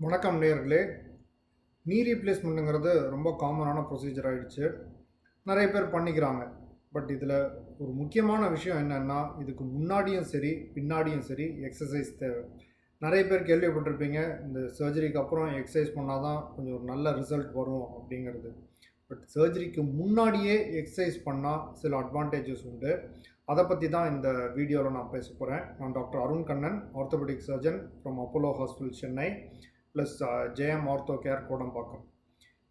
வணக்கம் நேர்களே நீ ரீப்ளேஸ்மெண்ட்டுங்கிறது ரொம்ப காமனான ப்ரொசீஜர் ஆகிடுச்சு நிறைய பேர் பண்ணிக்கிறாங்க. பட் இதில் ஒரு முக்கியமான விஷயம் என்னென்னா இதுக்கு முன்னாடியும் சரி பின்னாடியும் சரி எக்ஸசைஸ் தேவை. நிறைய பேர் கேள்விப்பட்டிருப்பீங்க இந்த சர்ஜரிக்கு அப்புறம் எக்ஸசைஸ் பண்ணால் தான் கொஞ்சம் ஒரு நல்ல ரிசல்ட் வரும் அப்படிங்கிறது. பட் சர்ஜரிக்கு முன்னாடியே எக்ஸசைஸ் பண்ணால் சில அட்வான்டேஜஸ் உண்டு. அதை பற்றி தான் இந்த வீடியோவில் நான் பேச போகிறேன் நான் doctor Arun Kannan orthopaedic surgeon from Apollo hospital Chennai plus Jayam ortho care Kodambakkam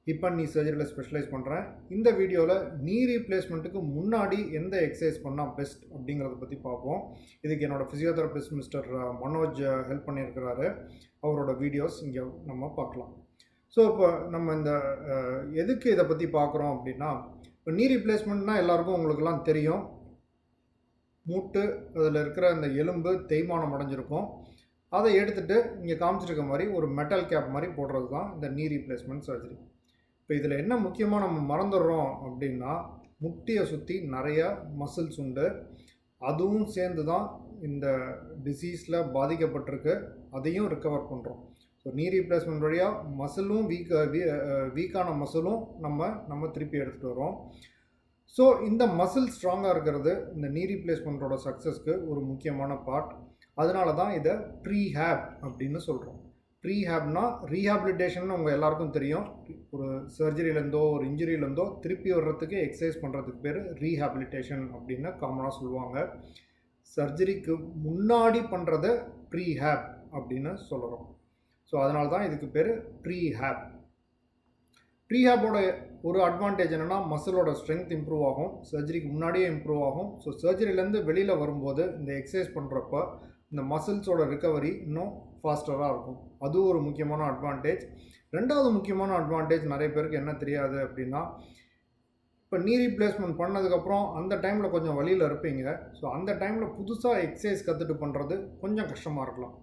இப்போ நீ சர்ஜரியில் ஸ்பெஷலைஸ் பண்ணுறேன் இந்த வீடியோவில் நீ ரீப்ளேஸ்மெண்ட்டுக்கு முன்னாடி எந்த எக்ஸசைஸ் பண்ணால் பெஸ்ட் அப்படிங்கிறத பற்றி பார்ப்போம் இதுக்கு என்னோடய physiotherapist mister Manoj uh, help பண்ணியிருக்கிறாரு. அவரோட வீடியோஸ் இங்கே நம்ம பார்க்கலாம் ஸோ இப்போ நம்ம இந்த uh, எதுக்கு இதை பற்றி பார்க்குறோம் அப்படின்னா இப்போ நீ ரீப்ளேஸ்மெண்ட்னால் எல்லாருக்கும் உங்களுக்கெல்லாம் தெரியும். மூட்டு அதில் இருக்கிற அந்த எலும்பு தேய்மானம் அடைஞ்சிருக்கும். அதை எடுத்துகிட்டு இங்கே காமிச்சிருக்க மாதிரி ஒரு மெட்டல் கேப் மாதிரி போடுறது தான் இந்த நீ ரீப்ளேஸ்மெண்ட் சர்ஜரி இப்போ இதில் என்ன முக்கியமாக நம்ம மறந்துடுறோம் அப்படின்னா முட்டியை சுற்றி நிறைய மசில்ஸ் உண்டு. அதுவும் சேர்ந்து தான் இந்த டிசீஸில் பாதிக்கப்பட்டிருக்கு. அதையும் ரிக்கவர் பண்ணுறோம் ஸோ நீ ரீப்ளேஸ்மெண்ட் வழியாக மசிலும் வீக் வீக்கான மசிலும் நம்ம நம்ம திருப்பி எடுத்துகிட்டு வரோம் ஸோ இந்த மசில் ஸ்ட்ராங்காக இருக்கிறது இந்த நீ ரீப்ளேஸ்மெண்ட்டோட சக்ஸஸ்க்கு ஒரு முக்கியமான பார்ட் அதனால தான் இதை ப்ரீ ஹேப் அப்படின்னு சொல்கிறோம் ப்ரீஹேப்னா ரீஹாபிலிட்டேஷன் உங்கள் எல்லாருக்கும் தெரியும். ஒரு சர்ஜரியிலேருந்தோ ஒரு இன்ஜுரியிலேருந்தோ திருப்பி வர்றதுக்கு எக்ஸசைஸ் பண்ணுறதுக்கு பேர் ரீஹாபிலிட்டேஷன் அப்படின்னு காமனாக சொல்லுவாங்க. சர்ஜரிக்கு முன்னாடி பண்ணுறத ப்ரீ ஹேப் அப்படின்னு சொல்கிறோம் ஸோ அதனால தான் இதுக்கு பேர் ப்ரீ ஹேப் ஹேப்போட ஒரு அட்வான்டேஜ் என்னென்னா மசிலோட ஸ்ட்ரென்த் இம்ப்ரூவ் ஆகும். சர்ஜரிக்கு முன்னாடியே இம்ப்ரூவ் ஆகும். ஸோ சர்ஜரியிலேருந்து வெளியில் வரும்போது இந்த எக்ஸசைஸ் பண்ணுறப்ப இந்த மசில்ஸோட ரிகவரி இன்னும் ஃபாஸ்டராக இருக்கும். அது ஒரு முக்கியமான அட்வான்டேஜ் ரெண்டாவது முக்கியமான அட்வான்டேஜ் நிறைய பேருக்கு என்ன தெரியாது அப்படின்னா இப்போ நீ ரீப்ளேஸ்மெண்ட் பண்ணதுக்கப்புறம் அந்த டைமில் கொஞ்சம் வழியில் இருப்பீங்க. ஸோ அந்த டைமில் புதுசாக எக்ஸசைஸ் கற்றுட்டு பண்ணுறது கொஞ்சம் கஷ்டமாக இருக்கலாம்.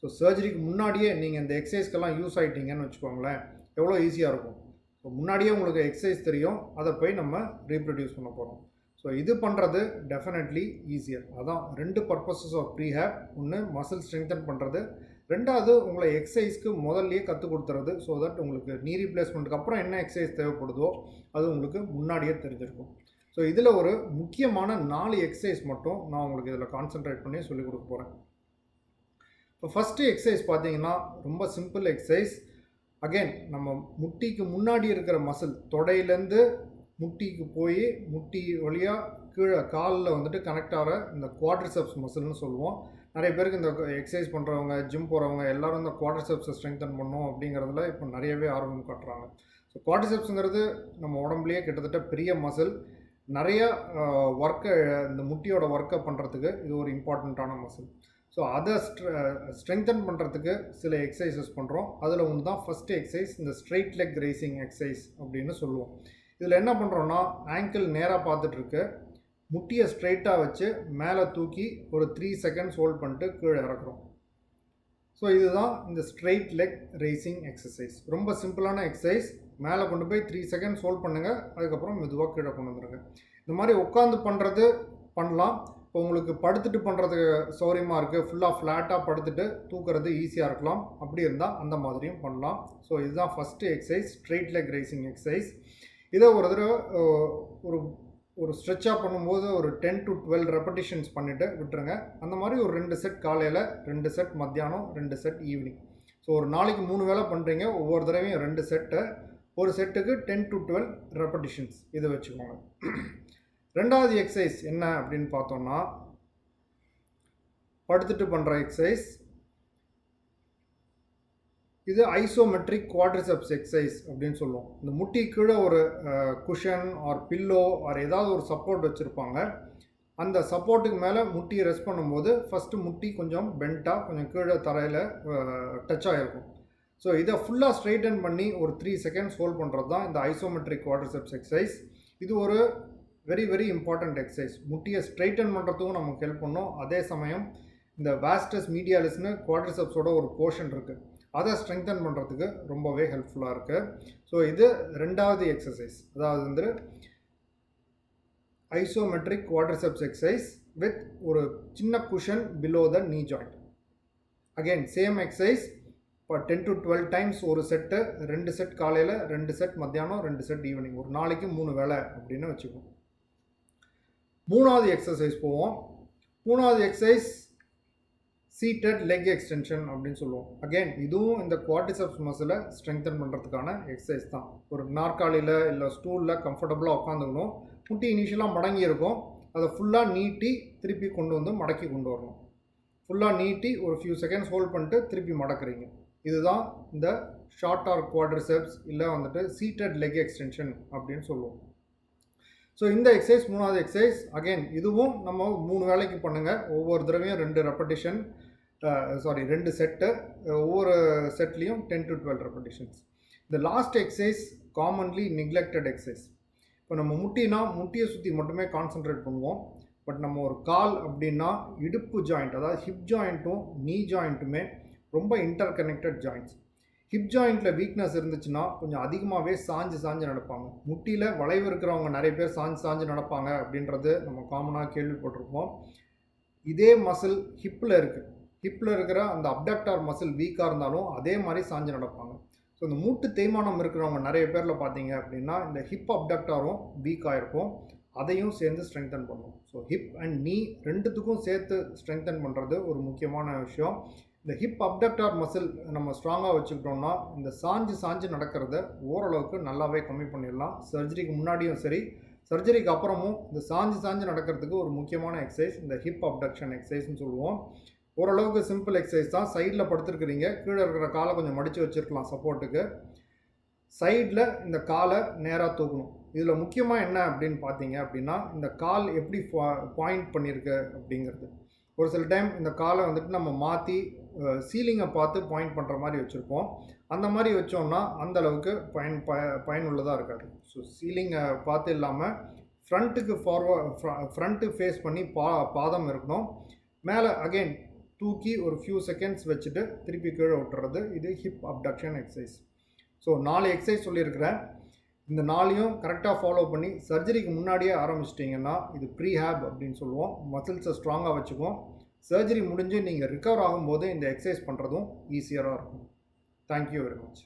ஸோ சர்ஜரிக்கு முன்னாடியே நீங்கள் இந்த எக்ஸசைஸ்க்கெல்லாம் யூஸ் ஆகிட்டீங்கன்னு வச்சுக்கோங்களேன் எவ்வளோ ஈஸியாக இருக்கும். ஸோ முன்னாடியே உங்களுக்கு எக்ஸசைஸ் தெரியும். அதை போய் நம்ம ரீப்ரொடியூஸ் பண்ண போகிறோம் ஸோ இது பண்ணுறது டெஃபினெட்லி ஈஸியர் அதான் ரெண்டு பர்பஸஸ் ஆஃப் ப்ரீஹேப் ஒன்று மசில் ஸ்ட்ரெங்தன் பண்ணுறது ரெண்டாவது உங்களை எக்ஸசைஸ்க்கு முதல்லையே கற்றுக் கொடுத்துறது ஸோ தட் உங்களுக்கு நீ ரீப்ளேஸ்மெண்ட்டுக்கு அப்புறம் என்ன எக்ஸசைஸ் தேவைப்படுதோ அது உங்களுக்கு முன்னாடியே தெரிஞ்சிருக்கும். ஸோ இதில் ஒரு முக்கியமான நாலு எக்ஸசைஸ் மட்டும் நான் உங்களுக்கு இதில் கான்சென்ட்ரேட் பண்ணி சொல்லிக் கொடுக்க போகிறேன் இப்போ ஃபஸ்ட்டு எக்ஸசைஸ் பார்த்தீங்கன்னா ரொம்ப சிம்பிள் எக்ஸசைஸ் அகைன் நம்ம முட்டிக்கு முன்னாடி இருக்கிற மசில் தொடையிலேருந்து முட்டிக்கு போய் முட்டி வழியாக கீழே காலில் வந்துட்டு கனெக்ட் ஆகிற இந்த குவாட்ரிசெப்ஸ் மசில்னு சொல்லுவோம். நிறைய பேருக்கு இந்த எக்ஸசைஸ் பண்ணுறவங்க ஜிம் போகிறவங்க எல்லாரும் இந்த குவாட்ரிசெப்ஸை ஸ்ட்ரெங்தன் பண்ணணும் அப்படிங்கிறதுல இப்போ நிறையவே ஆர்வம் காட்டுறாங்க. ஸோ குவாட்ரிசெப்ஸுங்கிறது நம்ம உடம்புலேயே கிட்டத்தட்ட பெரிய மசில் நிறைய ஒர்க்கை இந்த முட்டியோட ஒர்க்கை பண்ணுறதுக்கு இது ஒரு இம்பார்ட்டண்ட்டான மசில் ஸோ அதை ஸ்ட்ரெங்தன் பண்ணுறதுக்கு சில எக்ஸசைசஸ் பண்ணுறோம் அதில் ஒன்று தான் ஃபஸ்ட்டு எக்ஸசைஸ் இந்த ஸ்ட்ரெயிட் லெக் ரேசிங் எக்ஸசைஸ் அப்படின்னு சொல்லுவோம். இதில் என்ன பண்ணுறோன்னா ஆங்கிள் நேராக பார்த்துட்ருக்கு. முட்டியை ஸ்ட்ரைட்டாக வச்சு மேலே தூக்கி ஒரு த்ரீ செகண்ட்ஸ் ஹோல்ட் பண்ணிட்டு கீழே இறக்குறோம். ஸோ இதுதான் இந்த ஸ்ட்ரெயிட் லெக் ரேசிங் எக்ஸசைஸ் ரொம்ப சிம்பிளான எக்ஸசைஸ் மேலே கொண்டு போய் த்ரீ செகண்ட்ஸ் ஹோல்ட் பண்ணுங்கள் அதுக்கப்புறம் மெதுவாக கீழே கொண்டு வந்துருங்க. இந்த மாதிரி உட்காந்து பண்ணுறது பண்ணலாம். இப்போ உங்களுக்கு படுத்துட்டு பண்ணுறதுக்கு சௌரியமாக இருக்குது ஃபுல்லாக ஃப்ளாட்டாக படுத்துட்டு தூக்குறது ஈஸியாக இருக்கலாம். அப்படி இருந்தால் அந்த மாதிரியும் பண்ணலாம். ஸோ இதுதான் first exercise straight leg raising exercise இதே ஒரு தடவை ஒரு ஒரு ஸ்ட்ரெச்சாக பண்ணும்போது ஒரு டென் டு டுவெல் ரெப்படிஷன்ஸ் பண்ணிவிட்டு விட்டுருங்க. அந்த மாதிரி ஒரு ரெண்டு செட் காலையில் ரெண்டு செட் மத்தியானம் ரெண்டு செட் ஈவினிங் ஸோ ஒரு நாளைக்கு மூணு வேளை பண்ணுறீங்க ஒவ்வொரு தடவையும் ரெண்டு செட்டை ஒரு செட்டுக்கு டென் டு டுவெல் ரெப்படிஷன்ஸ் இதை வச்சுக்கோங்க. ரெண்டாவது எக்ஸசைஸ் என்ன அப்படின்னு பார்த்தோம்னா படுத்துட்டு பண்ணுற எக்ஸசைஸ் இது ஐசோமெட்ரிக் குவாட்ரிசெப்ஸ் எக்ஸசைஸ் அப்படின்னு சொல்லுவோம். இந்த முட்டி கீழே ஒரு குஷன் ஆர் பில்லோ ஆர் ஏதாவது ஒரு சப்போர்ட் வச்சுருப்பாங்க. அந்த சப்போர்ட்டுக்கு மேலே முட்டியை ரெஸ்ட் பண்ணும்போது ஃபஸ்ட்டு முட்டி கொஞ்சம் பெண்ட்டாக கொஞ்சம் கீழே தரையில் டச் ஆகிருக்கும் ஸோ இதை ஃபுல்லாக ஸ்ட்ரைட்டன் பண்ணி ஒரு த்ரீ செகண்ட்ஸ் ஹோல்ட் பண்ணுறது தான் இந்த ஐசோமெட்ரிக் குவாட்ரிசெப்ஸ் எக்ஸசைஸ் இது ஒரு வெரி வெரி இம்பார்ட்டண்ட் எக்ஸசைஸ் முட்டியை ஸ்ட்ரைட்டன் பண்ணுறதுக்கும் நமக்கு ஹெல்ப் பண்ணும். அதே சமயம் இந்த வேஸ்டஸ் மீடியாலிஸ்னு குவாட்ரிசெப்ஸோட ஒரு போர்ஷன் இருக்குது அதை ஸ்ட்ரெங்தன் பண்ணுறதுக்கு ரொம்பவே ஹெல்ப்ஃபுல்லாக இருக்குது ஸோ இது ரெண்டாவது எக்ஸசைஸ் அதாவது வந்து ஐசோமெட்ரிக் குவாட்ரிசெப்ஸ் எக்ஸசைஸ் வித் ஒரு சின்ன cushion below the knee joint again same exercise இப்போ டென் டு டுவெல் டைம்ஸ் ஒரு செட்டு ரெண்டு செட் காலையில் ரெண்டு செட் மத்தியானம் ரெண்டு செட் ஈவினிங் ஒரு நாளைக்கு மூணு வேலை அப்படின்னு வச்சுக்கோம் மூணாவது எக்ஸசைஸ் போவோம். மூணாவது எக்ஸசைஸ் சீட்டட் லெக் எக்ஸ்டென்ஷன் அப்படின்னு சொல்லுவோம். அகைன் இதுவும் இந்த குவாட்டிசப்ஸ் மசிலை ஸ்ட்ரெங்தன் பண்ணுறதுக்கான எக்ஸசைஸ் தான். ஒரு நாற்காலியில் இல்லை ஸ்டூலில் கம்ஃபர்டபுளாக உட்காந்துக்கணும் முட்டி இனிஷியலாக மடங்கி இருக்கும். அதை ஃபுல்லாக நீட்டி திருப்பி கொண்டு வந்து மடக்கி கொண்டு வரணும். ஃபுல்லாக நீட்டி ஒரு ஃபியூ செகண்ட்ஸ் ஹோல்ட் பண்ணிட்டு திருப்பி மடக்குறீங்க. இதுதான் இந்த ஷார்ட் ஆர் குவாட்ரிசெப்ஸ் இல்லை வந்துட்டு சீட்டட் லெக் எக்ஸ்டென்ஷன் அப்படின்னு சொல்லுவோம். ஸோ இந்த எக்ஸசைஸ் மூணாவது எக்ஸசைஸ் அகைன் இதுவும் நம்ம மூணு வேலைக்கு பண்ணுங்கள் ஒவ்வொரு தடவையும் ரெண்டு ரெப்படிஷன் சாரி ரெண்டு செட்டு ஒவ்வொரு செட்லேயும் டென் டு டுவெல் ரெப்படிஷன்ஸ் இந்த last exercise commonly neglected exercise இப்போ நம்ம முட்டினா முட்டியை சுற்றி மட்டுமே கான்சென்ட்ரேட் பண்ணுவோம். பட் நம்ம ஒரு கால் அப்படின்னா இடுப்பு ஜாயிண்ட் அதாவது ஹிப் ஜாயிண்ட்டும் நீ ஜாயிண்ட்டுமே ரொம்ப இன்டர் கனெக்டட் ஜாயிண்ட்ஸ் ஹிப் ஜாயிண்ட்டில் வீக்னஸ் இருந்துச்சுன்னா கொஞ்சம் அதிகமாகவே சாஞ்சு சாஞ்சு நடப்பாங்க. முட்டியில் வளைவு இருக்கிறவங்க நிறைய பேர் சாஞ்சு சாஞ்சு நடப்பாங்க அப்படின்றது நம்ம காமனாக கேள்விப்பட்டிருப்போம். இதே மசில் ஹிப்பில் இருக்குது ஹிப்பில் இருக்கிற அந்த அப்டக்டார் மசில் வீக்காக இருந்தாலும் அதே மாதிரி சாஞ்சு நடப்பாங்க. ஸோ இந்த மூட்டு தேய்மானம் இருக்கிறவங்க நிறைய பேரில் பார்த்தீங்க அப்படின்னா இந்த ஹிப் அப்டக்டாரும் வீக்காக இருக்கும் அதையும் சேர்ந்து ஸ்ட்ரெங்தன் பண்ணும். ஸோ ஹிப் அண்ட் நீ ரெண்டுத்துக்கும் சேர்த்து ஸ்ட்ரெங்தன் பண்ணுறது ஒரு முக்கியமான விஷயம். இந்த ஹிப் அப்டக்டார் மசில் நம்ம ஸ்ட்ராங்காக வச்சுக்கிட்டோம்னா இந்த சாஞ்சு சாஞ்சு நடக்கிறத ஓரளவுக்கு நல்லாவே கம்மி பண்ணிடலாம். சர்ஜரிக்கு முன்னாடியும் சரி சர்ஜரிக்கு அப்புறமும் இந்த சாஞ்சு சாஞ்சு நடக்கிறதுக்கு ஒரு முக்கியமான எக்ஸசைஸ் இந்த ஹிப் அப்டக்ஷன் எக்ஸசைஸ்னு சொல்லுவோம். ஓரளவுக்கு சிம்பிள் எக்ஸசைஸ் தான். சைடில் படுத்துருக்குறீங்க. கீழே இருக்கிற காலை கொஞ்சம் மடித்து வச்சுருக்கலாம் சப்போர்ட்டுக்கு சைடில் இந்த காலை நேராக தூக்கணும். இதில் முக்கியமாக என்ன அப்படின்னு பார்த்தீங்க அப்படின்னா இந்த கால் எப்படி பாயிண்ட் பண்ணியிருக்கு அப்படிங்கிறது. ஒரு சில டைம் இந்த காலை வந்துட்டு நம்ம மாற்றி சீலிங்கை பார்த்து பாயிண்ட் பண்ணுற மாதிரி வச்சுருப்போம். அந்த மாதிரி வச்சோம்னா அந்த அளவுக்கு பயன் ப பயனுள்ளதாக இருக்காது. ஸோ சீலிங்கை பார்த்து இல்லாமல் ஃப்ரண்ட்டுக்கு ஃபார்வர்ட் ஃப்ரண்ட்டு ஃபேஸ் பண்ணி பா பாதம் இருக்கணும். மேலே அகெயின் தூக்கி ஒரு ஃபியூ செகண்ட்ஸ் வச்சுட்டு திருப்பி கீழே விட்டுறது. இது ஹிப் அப்டக்ஷன் எக்ஸசைஸ் ஸோ நாலு எக்ஸசைஸ் சொல்லியிருக்கிறேன். இந்த நாளையும் கரெக்டாக ஃபாலோ பண்ணி சர்ஜரிக்கு முன்னாடியே ஆரம்பிச்சிட்டிங்கன்னா இது ப்ரீ ஹேப் அப்படின்னு சொல்லுவோம். மசில்ஸை ஸ்ட்ராங்காக வச்சுக்குவோம். சர்ஜரி முடிஞ்சு நீங்கள் ரிக்கவர் ஆகும்போது இந்த எக்ஸசைஸ் பண்ணுறதும் ஈஸியராக இருக்கும். Thank you very much